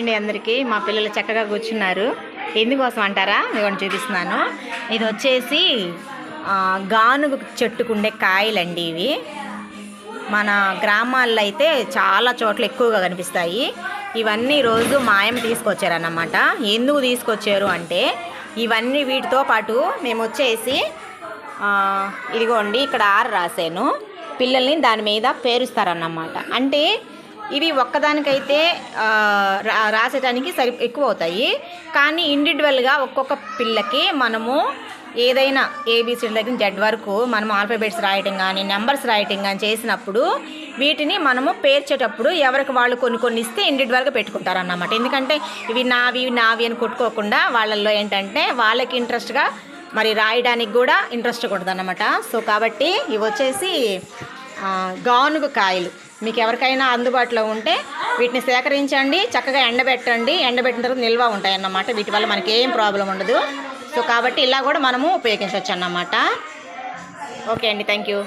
అండి అందరికీ. మా పిల్లలు చక్కగా కూర్చున్నారు. ఎందుకోసం అంటారా? ఇదిగోండి చూపిస్తున్నాను. ఇది వచ్చేసి గానుగు చెట్టుకుండే కాయలండి ఇవి. మన గ్రామాల్లో అయితే చాలా చోట్ల ఎక్కువగా కనిపిస్తాయి. ఇవన్నీ రోజు మాయం తీసుకొచ్చారన్నమాట. ఎందుకు తీసుకొచ్చారు అంటే ఇవన్నీ వీటితో పాటు మేము వచ్చేసి ఇదిగోండి ఇక్కడ ఆరు రాశాను. పిల్లల్ని దాని మీద పేరుస్తారన్నమాట. అంటే ఇవి ఒక్కదానికైతే రా రాసేటానికి సరి ఎక్కువ అవుతాయి కానీ ఇండివిజువల్గా ఒక్కొక్క పిల్లకి మనము ఏదైనా ఏబీసీ దగ్గర జెడ్ వరకు మనం ఆల్ఫాబెట్స్ రాయటం కానీ నెంబర్స్ రాయటం కానీ చేసినప్పుడు వీటిని మనము పేర్చేటప్పుడు ఎవరికి వాళ్ళు కొన్ని కొన్ని ఇస్తే ఇండివిజువల్గా పెట్టుకుంటారన్నమాట. ఎందుకంటే ఇవి నావి నావి అని కొట్టుకోకుండా వాళ్ళల్లో ఏంటంటే వాళ్ళకి ఇంట్రెస్ట్గా మరి రాయడానికి కూడా ఇంట్రెస్ట్ ఉంటుంది అన్నమాట సో కాబట్టి ఇవి వచ్చేసి గానుగు గానుగ కాయలు. మీకు ఎవరికైనా అందుబాటులో ఉంటే వీటిని సేకరించండి చక్కగా ఎండబెట్టండి. ఎండబెట్టిన తర్వాత నిల్వ ఉంటాయన్నమాట. వీటి వల్ల మనకి ఏం ప్రాబ్లం ఉండదు. సో కాబట్టి ఇలా కూడా మనము ఉపయోగించవచ్చు అన్నమాట ఓకే అండి. Thank you